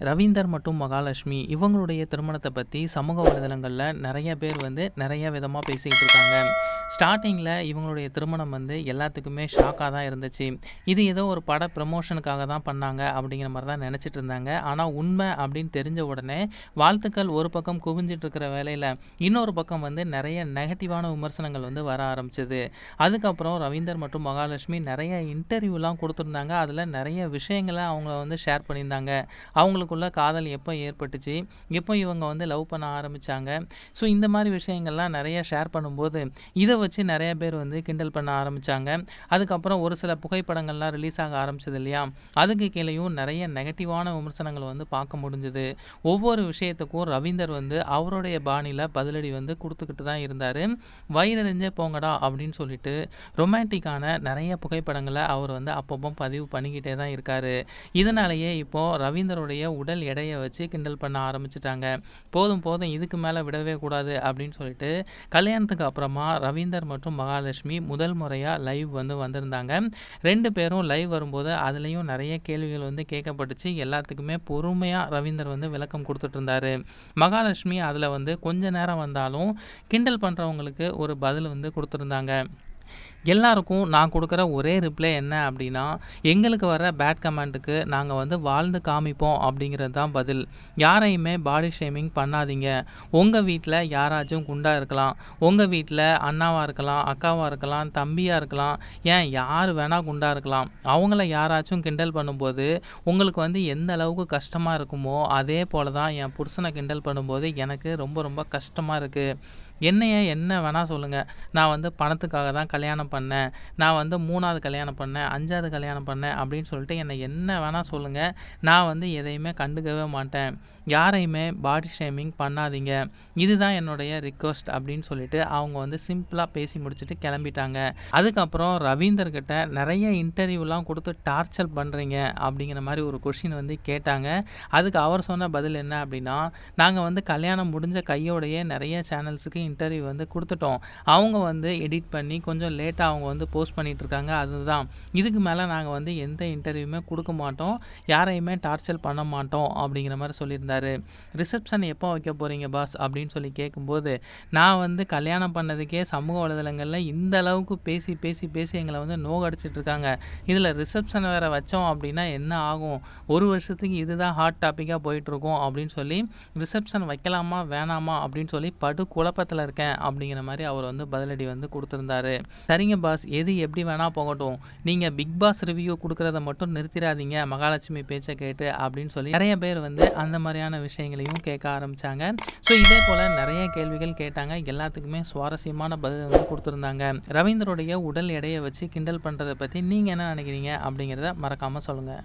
ரவீந்தர் மற்றும் மகாலட்சுமி இவங்களுடைய திருமணத்தை பற்றி சமூக வலைதளங்களில் நிறைய பேர் வந்து நிறைய விதமாக பேசிக்கிட்டு இருக்காங்க. ஸ்டார்டிங்கில் இவங்களுடைய திருமணம் வந்து எல்லாத்துக்குமே ஷாக்காக தான் இருந்துச்சு. இது ஏதோ ஒரு பட ப்ரமோஷனுக்காக தான் பண்ணாங்க அப்படிங்கிற மாதிரி தான் நினச்சிட்டு இருந்தாங்க. ஆனால் உண்மை அப்படின்னு தெரிஞ்ச உடனே வாழ்த்துக்கள் ஒரு பக்கம் குவிஞ்சிட்டு இருக்கிற வேலையில் இன்னொரு பக்கம் வந்து நிறைய நெகட்டிவான விமர்சனங்கள் வந்து வர ஆரம்பிச்சது. அதுக்கப்புறம் ரவீந்தர் மற்றும் மகாலட்சுமி நிறைய இன்டர்வியூலாம் கொடுத்துருந்தாங்க. அதில் நிறைய விஷயங்களை அவங்க வந்து ஷேர் பண்ணியிருந்தாங்க. அவங்களுக்குள்ள காதல் எப்போ ஏற்பட்டுச்சு? எப்போ இவங்க வந்து லவ் பண்ண ஆரம்பித்தாங்க ஸோ இந்த மாதிரி விஷயங்கள்லாம் நிறைய ஷேர் பண்ணும்போது இதை வச்சு நிறைய பேர் வந்து கிண்டல் பண்ண ஆரம்பித்தாங்க அதுக்கப்புறம் ஒரு சில புகைப்படங்கள்லாம் ரிலீஸ் ஆக ஆரம்பிச்சது இல்லையா? அதுக்கு கீழேயும் நிறைய நெகட்டிவான விமர்சனங்களை வந்து பார்க்க முடிஞ்சுது. ஒவ்வொரு விஷயத்துக்கும் ரவீந்தர் வந்து அவருடைய பாணியில் பதிலடி வந்து கொடுத்துக்கிட்டு தான் இருந்தார். வயிறறிஞ்சே போங்கடா அப்படின்னு சொல்லிட்டு ரொமான்டிக்கான நிறைய புகைப்படங்களை அவர் வந்து அப்பப்போ பதிவு பண்ணிக்கிட்டே தான் இருக்கார். இதனாலேயே இப்போது ரவீந்தருடைய உடல் எடையை வச்சு கிண்டல் பண்ண ஆரம்பிச்சிட்டாங்க. போதும் போதும் இதுக்கு மேலே விடவே கூடாது அப்படின்னு சொல்லிட்டு கல்யாணத்துக்கு அப்புறமா ரவீந்தர் மற்றும் மகாலட்சுமி முதல் முறையாக லைவ் வந்து வந்திருந்தாங்க. ரெண்டு பேரும் லைவ் வரும்போது அதுலேயும் நிறைய கேள்விகள் வந்து கேட்கப்பட்டுச்சு. எல்லாத்துக்குமே பொறுமையாக ரவீந்தர் வந்து விளக்கம் கொடுத்துட்டு இருந்தாரு. மகாலட்சுமி அதில் வந்து கொஞ்ச நேரம் வந்தாலும் கிண்டல் பண்ணுறவங்களுக்கு ஒரு பதில் வந்து கொடுத்துருந்தாங்க. எல்லாருக்கும் நான் கொடுக்குற ஒரே ரிப்ளை என்ன அப்படின்னா எங்களுக்கு வர பேட் கமெண்ட்டுக்கு நாங்கள் வந்து வாழ்ந்து காமிப்போம் அப்படிங்கிறது தான் பதில். யாரையுமே பாடி ஷேமிங் பண்ணாதீங்க. உங்கள் வீட்டில் யாராச்சும் குண்டாக இருக்கலாம். உங்கள் வீட்டில் அண்ணாவாக இருக்கலாம் அக்காவாக இருக்கலாம் தம்பியாக இருக்கலாம். ஏன்? யார் வேணால் குண்டாக இருக்கலாம். அவங்கள யாராச்சும் கிண்டல் பண்ணும்போது உங்களுக்கு வந்து எந்த அளவுக்கு கஷ்டமாக இருக்குமோ அதே போல் தான் என் புருஷனை கிண்டல் பண்ணும்போது எனக்கு ரொம்ப ரொம்ப கஷ்டமாக இருக்குது என்னைய என்ன வேணால் சொல்லுங்கள் நான் வந்து பணத்துக்காக தான் கல்யாணம் பண்ணேன். நான் வந்து மூணாவது கல்யாணம் பண்ணேன் அஞ்சாவது கல்யாணம் பண்ணேன் அப்படின்னு சொல்லிட்டு என்னை என்ன வேணால் சொல்லுங்கள் நான் வந்து எதையுமே கண்டுக்கவே மாட்டேன். யாரையுமே பாடி ஷேமிங் பண்ணாதீங்க. இதுதான் என்னுடைய ரிக்வஸ்ட் அப்படின்னு சொல்லிட்டு அவங்க வந்து சிம்பிளாக பேசி முடிச்சுட்டு கிளம்பிட்டாங்க. அதுக்கப்புறம் ரவீந்தர்கிட்ட நிறைய இன்டர்வியூலாம் கொடுத்து டார்ச்சர் பண்ணுறீங்க அப்படிங்கிற மாதிரி ஒரு கொஷின் வந்து கேட்டாங்க. அதுக்கு அவர் சொன்ன பதில் என்ன அப்படின்னா நாங்கள் வந்து கல்யாணம் முடிஞ்ச கையோடையே நிறைய சேனல்ஸுக்கு இன்டர்வியூ வந்து கொடுத்துட்டோம். அவங்க வந்து எடிட் பண்ணி கொஞ்சம் லேட்டாக அவங்க வந்து போஸ்ட் பண்ணிகிட்ருக்காங்க அதுதான். இதுக்கு மேலே நாங்கள் வந்து எந்த இன்டர்வியூமே கொடுக்க மாட்டோம். யாரையுமே டார்ச்சர் பண்ண மாட்டோம் அப்படிங்கிற மாதிரி சொல்லியிருந்தாரு. ரிசப்ஷன் எப்போ வைக்க போகிறீங்க பாஸ்? அப்படின்னு சொல்லி கேட்கும்போது நான் வந்து கல்யாணம் பண்ணதுக்கே சமூக வலைதளங்களில் இந்த அளவுக்கு பேசி பேசி பேசி எங்களை வந்து நோகடிச்சிட்டு இருக்காங்க இதில் ரிசப்ஷன் வேறு வச்சோம் அப்படின்னா என்ன ஆகும்? ஒரு வருஷத்துக்கு இதுதான் ஹாட் டாப்பிக்காக போயிட்டுருக்கோம் அப்படின்னு சொல்லி ரிசப்ஷன் வைக்கலாமா வேணாமா அப்படின்னு சொல்லி படு குழப்பத்தில் இருக்கேன் அப்படிங்கிற மாதிரி அவர் வந்து பதிலடி வந்து கொடுத்துருந்தாரு. சரி சரிங்க பாஸ். எது எப்படி வேணால் போகட்டும். நீங்கள் பிக் பாஸ் ரிவ்யூ கொடுக்குறத மட்டும் நிறுத்திடாதீங்க. மகாலட்சுமி பேச்சை கேட்டு அப்படின்னு சொல்லி நிறைய பேர் வந்து அந்த மாதிரியான விஷயங்களையும் கேட்க ஆரம்பித்தாங்க ஸோ இதே போல் நிறைய கேள்விகள் கேட்டாங்க. எல்லாத்துக்குமே சுவாரஸ்யமான பதில் வந்து கொடுத்துருந்தாங்க. ரவீந்தருடைய உடல் எடையை வச்சு கிண்டல் பண்ணுறதை பற்றி நீங்கள் என்ன நினைக்கிறீங்க அப்படிங்கிறத மறக்காமல் சொல்லுங்கள்